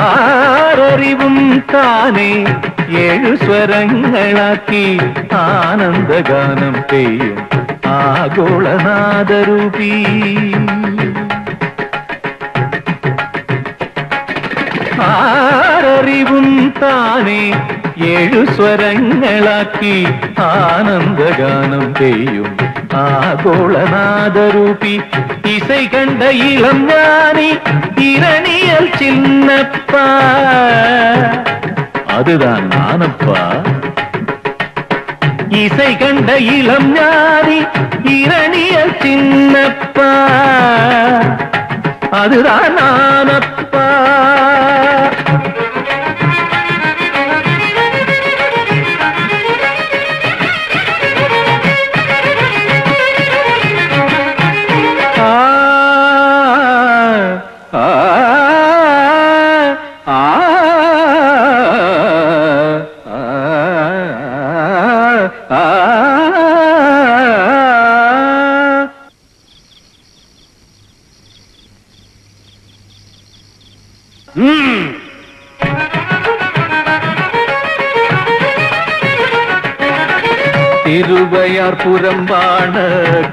ആററിവും താനേ ഏഴു സ്വരങ്ങളാക്കി ആനന്ദഗാനം ചെയ്യും ആഗോളനാദരൂപീ ആ അറിവും താനേ ഏഴു സ്വരങ്ങളാക്കി ആനന്ദഗാനം ചെയ്യും ആഗോളനാദരൂപി இசை കണ്ട ഇളം ஞானி இரணியൽ சின்னப்பா அதுதான் நானப்பா இசை கண்ட இளம் ஞானி இரணியல் சின்னப்பா அதுதான் நானப்பா തിരുവയാർപുരമ്പാണ്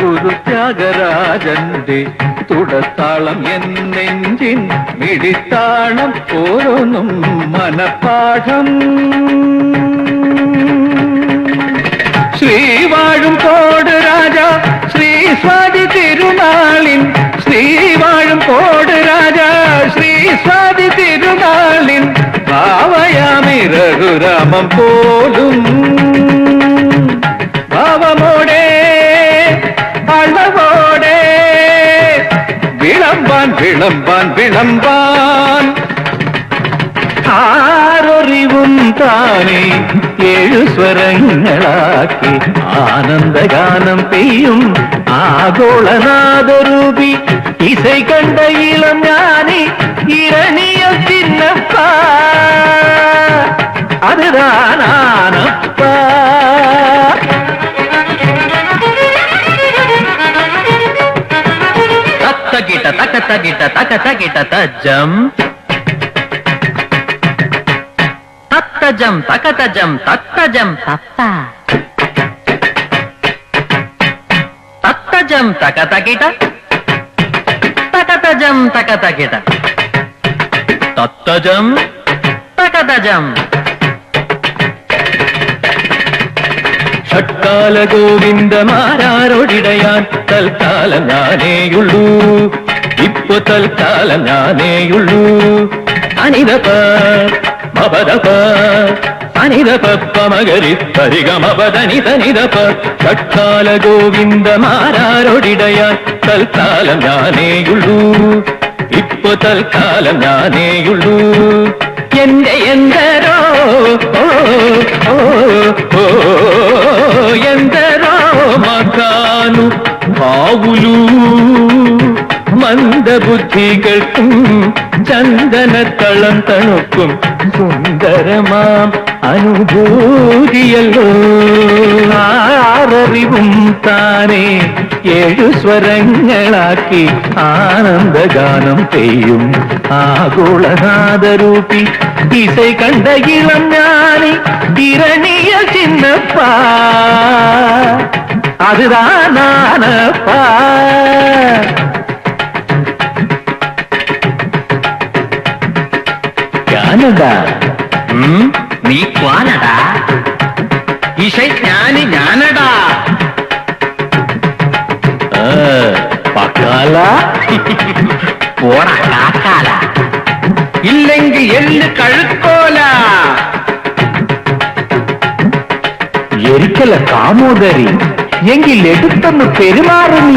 ഗുരു ത്യാഗരാജന്റെ തുടത്താളം എന്നെഞ്ചിൻ മിടിത്താളം ഓരോന്നും മനപ്പാഠം ശ്രീവാഴും சாதி திருநாளின் பாவையாமை ரகுராமம் போலும் பாவமோடே அளவோடே விளம்பான் விளம்பான் விளம்பான் ஆரொறிவும் தானே ஏழு ஸ்வரங்களாக்கி ஆனந்த கானம் பெய்யும் ஆகோளநாதரூபி இசை கண்ட இளம் ஞானி இரணிய சின்னப்பா அதுதானப்பா தத்த கிட்ட தக்க தகிட்ட தக்க தகிட்ட தஜம் తత్తజం తకతజం తత్తజం తత్త తత్తజం తకతకిట తకతజం తకతకిట தத்தஜம் தகதஜம் ഷട്കാല ഗോവിന്ദമാരാരൊടിടയാൻ തൽക്കാലം ഞാനേയുള്ളൂ ഇപ്പൊ തൽക്കാലം ഞാനേയുള്ളൂ അനിതപ മപദപ അനിതപമകരി പരിഗമപദനിതനിതപ ഷട്കാല ഗോവിന്ദമാരാരൊടിടയാൻ തൽക്കാലം ഞാനേയുള്ളൂ തൽക്കാലം ഞാനേയുള്ളൂ എന്റെ എന്തരോ ഓ എന്തരോ മക്കാനു ബാവുലൂ മന്ദബുദ്ധികൾക്കും ചന്ദനത്തളം തണുക്കും സുന്ദരമാം അനുഭൂതിയല്ലോ അവൻ താനേ ഏഴു സ്വരങ്ങളാക്കി ആനന്ദഗാനം പെയ്യും ആഗോളനാദരൂപി ഇസൈ കണ്ട ഇളം ഞാനി തിരണിയ ചിന്നപ്പാ அதுதான் நானப்பா ഞാനുണ്ടാ നീ ക്വാനടാ ഇഷ ഞാന് ഞാനടാ കാക്കാല പോടാ കാക്കാല ഇല്ലെങ്കിൽ എല്ല് കഴുക്കോല എരിക്കല കാമോദരി എങ്കിൽ എടുത്തൊന്ന് പെരുമാറും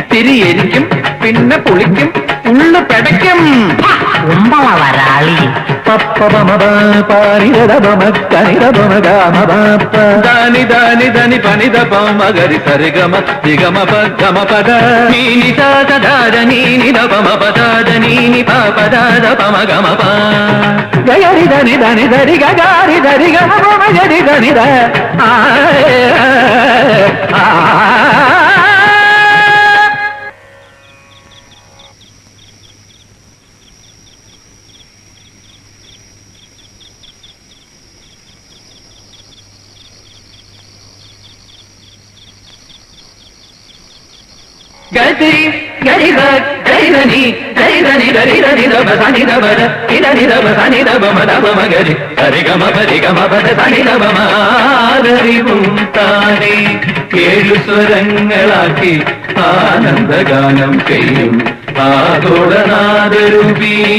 ഇത്തിരി എരിക്കും പിന്നെ പുളിക്കും ഉള്ളു പെടയ്ക്കും దాని దాని దని పని దరి సరిగమ దిగమ పగమ పద నీని దాద నీని దమ పదాద నీని పదాద పమ గమ గరి దని దని దరి గారి దరి గమ గరి దని ద ఆ ഗരി ഗരി ഗരി നനി ഗരി നനി ഗരി നനി ദബ സനി ദബ ഗരി നനി ദബ സനി ദബ മ ദബ മ ഗരി ഗരി സ്വരങ്ങളാക്കി ആനന്ദ ഗാനം കേയും ആ തോടനാദരുപീ